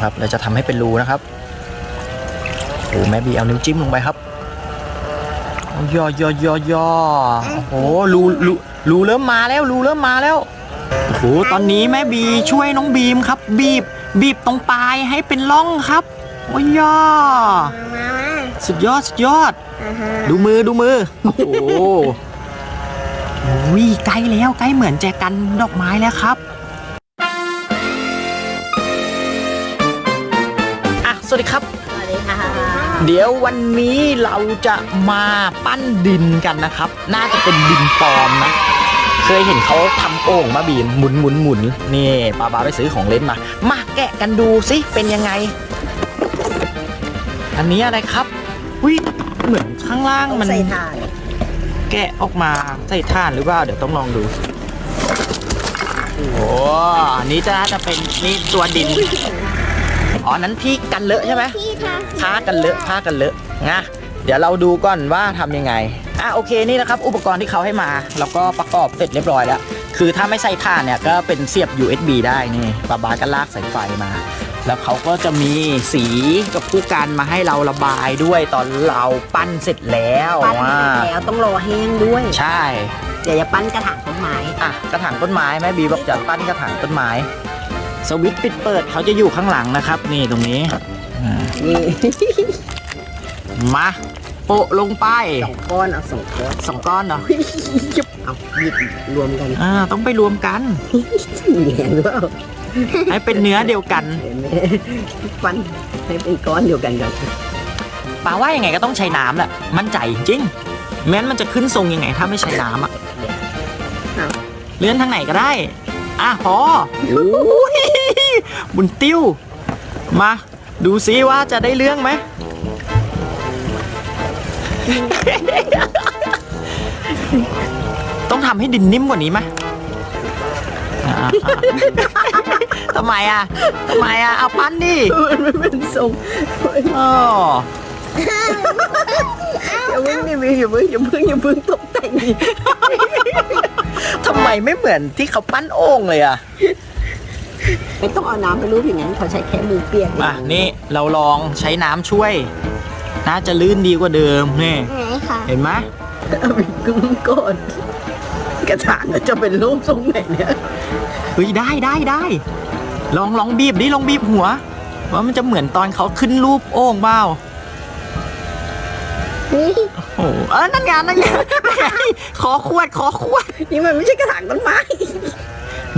นะครับเราจะทำให้เป็นรูนะครับโอ้แม่บีเอานิ้วจิ้มลงไปครับโอ้ย่อย่อย่อย่อโอ้โหรูรูรูเริ่มมาแล้วรูเริ่มมาแล้วโอ้โหตอนนี้แม่บีช่วยน้องบีมครับ บีบ บีบตรงปลายให้เป็นร่องครับโอ้ยย่อมามาสุดยอดสุดยอดอ่าฮะดูมือดูมือ โอ้โหอุ้ยใกล้แล้วใกล้เหมือนแจกันดอกไม้แล้วครับ สวัสดีครับ สวัสดีค่ะ เดี๋ยววันนี้เราจะมาปั้นดินกันนะครับ น่าจะเป็นดินปลอมนะ เคยเห็นเขาทำโอ่งมาบีมหมุนหมุนหมุนนี่ป้าบาไปซื้อของเล่นมา มาแกะกันดูสิเป็นยังไง อันนี้อะไรครับอุ้ยเหมือนข้างล่างมัน ใส่ถ่านแกะออกมาใส่ถ่านหรือเปล่าเดี๋ยวต้องลองดู โอ้อันนี้จะน่าจะเป็นนี่ตัวดิน อ๋อนั้นที่กันเลอะใช่ไหมพี่ค่ะผ้ากันเลอะผ้ากันเลอะนะเดี๋ยวเราดูก่อนว่าทำยังไงอะโอเคนี่นะครับ อุปกรณ์ที่เขาให้มา แล้วก็ประกอบเสร็จเรียบร้อยแล้ว คือถ้าไม่ใส่ถ่านเนี่ยก็เป็นเสียบ USB ได้นี่ปาบาก็ลากสายไฟมา แล้วเขาก็จะมีสีกับผู้กันมาให้เราระบายด้วยตอนเราปั้นเสร็จแล้วปั้นว่าเสร็จแล้วต้องรอแห้งด้วย ใช่เดี๋ยวจะปั้นกระถางต้นไม้อะกระถางต้นไม้แม่บีบอกจะปั้นกระถางต้นไม้ สวิตช์ปิดเปิดเขาจะอยู่ข้างหลังนะครับ นี่ตรงนี้อ่านี่มาโปะลงไปสองก้อนเอาสองก้อนสองก้อนเนาะเอาหยิบรวมกันอ่าต้องไปรวมกัน เหนียหรือเปล่าให้เป็นเนื้อเดียวกันเห็นไหมปั้นให้เป็นก้อนเดียวกันก่อนป่าว่ายังไงก็ต้องใช้น้ำแหละมั่นใจจริงแม้นมันจะขึ้นทรงยังไงถ้าไม่ใช้น้ำอะเลื่อนทางไหนก็ได้ อะพอโอ้ยบุญติ้ว มา ดูซิว่าจะได้เรื่องไหม ต้องทำให้ดินนิ่มกว่านี้ไหมอ่าทำไมอะทำไมอะ เอาปั้นดิมันไม่เป็นทรงอ๋ออย่าเพิ่งดิวิอย่าเพิ่งอย่าเพิ่งอย่าเพิ่งตกแต่งดิ ทำไมไม่เหมือนที่เขาปั้นโอ่งเลยอะ ไม่ต้องเอาน้ำไปรูปอย่างนั้นเขาใช้แค่มือเปียกอะนี่เราลองใช้น้ำช่วย น่าจะลื่นดีกว่าเดิมนี่ไหนค่ะเห็นไหมเอาไปกึ้งก่อนกระถางจะเป็นรูปทรงไหนเนี่ยเฮ้ยได้ได้ได้ ลองลองบีบดิลองบีบหัว ว่ามันจะเหมือนตอนเขาขึ้นรูปโอ่งเปล่านี่ โอ้โหเออนั่นไงนั่นไงขอขวดขอขวด นี่มันไม่ใช่กระถางต้นไม้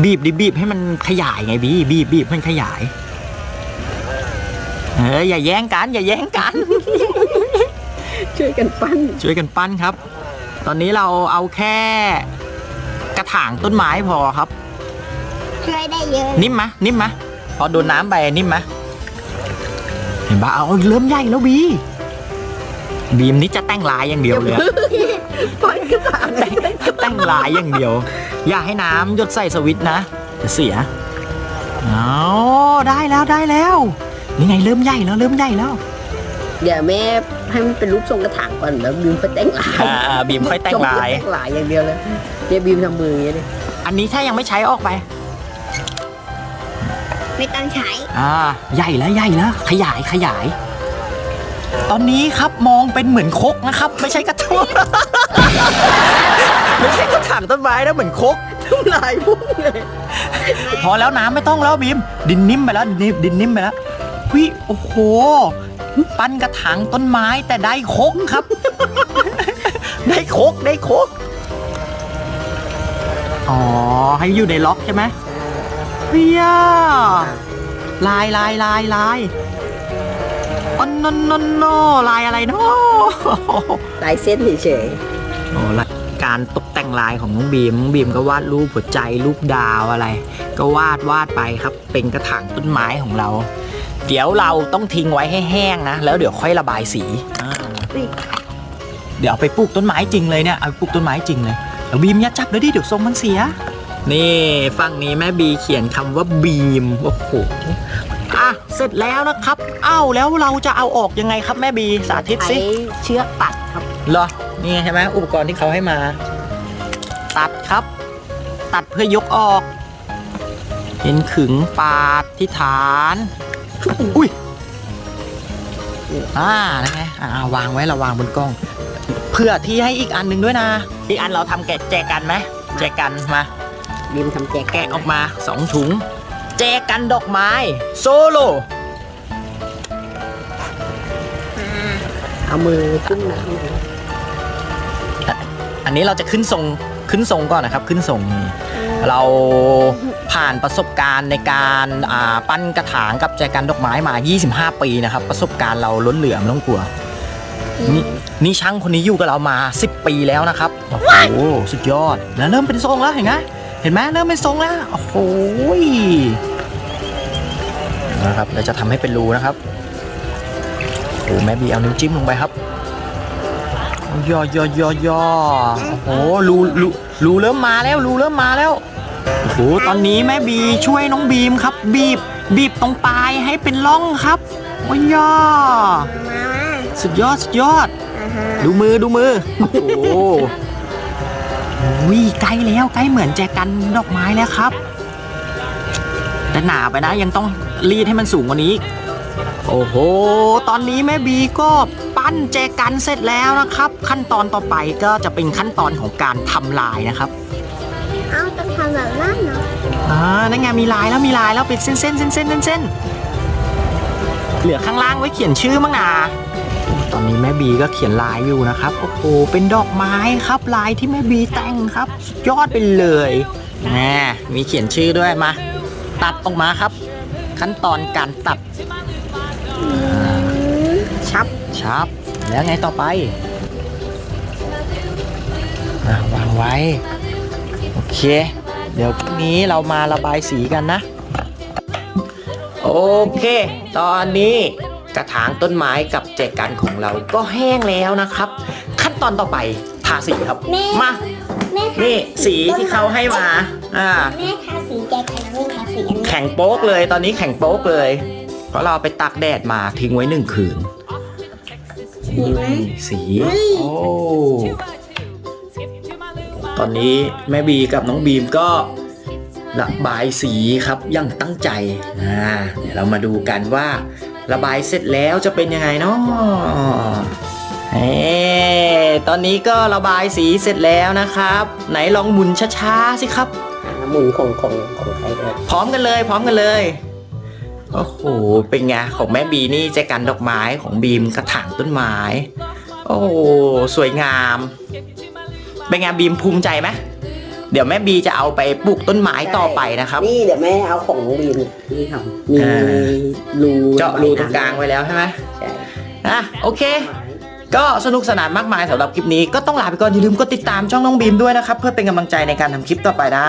บีบดิบีบให้มันขยายไงบีบีบบีบให้มันขยาย เอออย่าแย่งกัน อย่าแย่งกัน ช่วยกันปั้น ช่วยกันปั้นครับ ตอนนี้เราเอาแค่ กระถางต้นไม้พอครับ ช่วยได้เยอะ นิ่มมะนิ่มมะพอโดนน้ำไปนิ่มมะเห็นปะเอาเริ่มใหญ่แล้วบี บีมนี่จะแต่งลายอย่างเดียวเลยอะปล่อยกระถางเลยแต่งลายอย่างเดียว อย่าให้น้ำหยดใส่สวิตช์นะจะเสียอ๋อได้แล้วได้แล้วนี่ไงเริ่มใหญ่แล้วเริ่มใหญ่แล้วเดี๋ยวแม่ให้มันเป็นรูปทรงกระถางก่อนแล้วบีมไปแต่งลายอ่าอ่าบีมค่อยแต่งลายแต่งลายอย่างเดียวเลยเดี๋ยวบีมทำมืออย่างเงี้ยเลยอันนี้ถ้ายังไม่ใช้ออกไป ไม่ต้องใช้ อ่า ใหญ่แล้วใหญ่แล้วขยายขยาย ตอนนี้ครับมองเป็นเหมือนคกนะครับ ไม่ใช่กระทุงไม่ใช่กระถางต้นไม้นะเหมือนคกลายพุ่งเลยพอแล้วน้ำไม่ต้องแล้วบีม ดินนิ่มไปแล้วดินนิ่มดินนิ่มไปแล้ววิโอ้โห ปั้นกระถางต้นไม้แต่ได้คกครับ ได้คกได้คกอ๋อ ให้อยู่ในล็อกใช่ไหมเฮียลายลายลายลาย นนนนลายอะไรเนาะลายเส้นเฉยโอ้ละการตกแต่งลายของน้องบีมน้องบีมก็วาดรูปหัวใจรูปดาวอะไร ก็วาดวาดไปครับ เป็นกระถางต้นไม้ของเรา เดี๋ยวเราต้องทิ้งไว้ให้แห้งนะ แล้วเดี๋ยวค่อยระบายสีอ่าเดี๋ยวเอาไปปลูกต้นไม้จริงเลยเนี่ยเอาไปปลูกต้นไม้จริงเลยแล้วบีมอย่าจับเลยดิเดี๋ยวทรงมันเสีย นี่ฝั่งนี้แม่บีเขียนคำว่าบีมโอ้โหอะ เสร็จแล้วนะครับ อ้าวแล้วเราจะเอาออกยังไงครับแม่บีสาธิตๆใช้สิเชือกตัดครับ เหรอ นี่ใช่ไหมอุปกรณ์ที่เขาให้มา ตัดครับ ตัดเพื่อยกออก เห็นขึงปาดที่ฐาน อุ้ยอ่านะไงอ่าวางไว้เราวางบนกล้อง เพื่อที่ให้อีกอันหนึ่งด้วยนะ อีกอันเราทำแกะแจกันไหมแจกันมา บีมทำแจกแกะออกมาสองถุง แจกันดอกไม้ โซโลเอามือขึ้นน้ำเลยอันนี้เราจะขึ้นทรงขึ้นทรงก่อนนะครับ ขึ้นทรงนี่เราผ่านประสบการณ์ในการอ่าปั้นกระถางกับแจกันดอกไม้มา 25 ปีนะครับ ประสบการณ์เราล้นเหลือไม่ต้องกลัวนี่นี่ช่างคนนี้อยู่กับเรามา 10 ปีแล้วนะครับ โอ้โห สุดยอด แล้วเริ่มเป็นทรงแล้วเห็นไหม เห็นไหมเริ่มเป็นทรงแล้วโอ้โหนะครับเราจะทำให้เป็นรูนะครับโอ้โหแม่บีเอานิ้วจิ้มลงไปครับย่อย่อย่อย่อโอ้โหรูรูรูเริ่มมาแล้วรูเริ่มมาแล้วโอ้โหตอนนี้แม่บีช่วยน้องบีมครับ บีบบีบตรงปลายให้เป็นร่องครับโอ้ยย่อมาสุดยอดสุดยอดอ่าฮะดูมือดูมือ โอ้ โหวิใกล้แล้วใกล้เหมือนแจกันดอกไม้แล้วครับ แต่หนาไปนะยังต้องรีดให้มันสูงกว่านี้อีกโอ้โห ตอนนี้แม่บีก็ปั้นแจกันเสร็จแล้วนะครับ ขั้นตอนต่อไปก็จะเป็นขั้นตอนของการทำลายนะครับเอ้าต้องทำแบบนั้นเนาะอ่านั่นไงมีลายแล้วมีลายแล้วเป็นเส้นเส้นเส้นเส้นเส้นเส้นเหลือข้างล่างไว้เขียนชื่อมั้งนะโอ้ตอนนี้แม่บีก็เขียนลายอยู่นะครับโอ้โหเป็นดอกไม้ครับลายที่แม่บีแต่งครับสุดยอดไปเลยแหมมีเขียนชื่อด้วยมา ตัดออกมาครับ ขั้นตอนการตัดชับชับ แล้วไงต่อไปอะวางไว้ โอเค เดี๋ยวพรุ่งนี้เรามาระบายสีกันนะ โอเค ตอนนี้กระถางต้นไม้กับ แจกันของเราก็แห้งแล้วนะครับ ขั้นตอนต่อไปทาสีครับ แม่ มา แม่ทานี่สีที่เขาให้มา อ่า แม่ทาสีแกกันนะไม่ทาสีอันนี้แข็งโป๊กเลยตอนนี้แข็งโป๊กเลย เพราะเราไปตากแดดมาทิ้งไว้หนึ่งคืนสีไหม นี่สีโอ้ตอนนี้แม่บีกับน้องบีมก็ระบายสีครับอยังตั้งใจอ่าเดี๋ยวเรามาดูกันว่า ระบายเสร็จแล้วจะเป็นยังไงเนาะเฮ้ตอนนี้ก็ระบายสีเสร็จแล้วนะครับ ไหนลองหมุนช้าๆสิครับหมุนของของของใครเลยพร้อมกันเลย พร้อมกันเลยโอ้โหเป็นไงของแม่บีนี่แจกันดอกไม้ของบีมกระถางต้นไม้ โอ้โหสวยงาม เป็นไงบีมภูมิใจไหม เดี๋ยวแม่บีจะเอาไปปลูกต้นไม้ต่อไปนะครับ นี่เดี๋ยวแม่เอาของน้องบีมที่ทำมีอ่า รูเจาะรูตรงกลางไว้แล้วใช่ไหมใช่อะโอเค ก็สนุกสนานมากมายสำหรับคลิปนี้ก็ต้องลาไปก่อนอย่าลืมกดติดตามช่องน้องบีมด้วยนะครับ เพื่อเป็นกำลังใจในการทำคลิปต่อไปนะ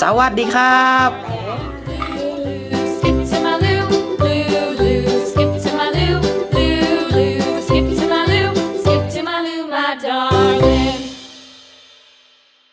สวัสดีครับบ๊าย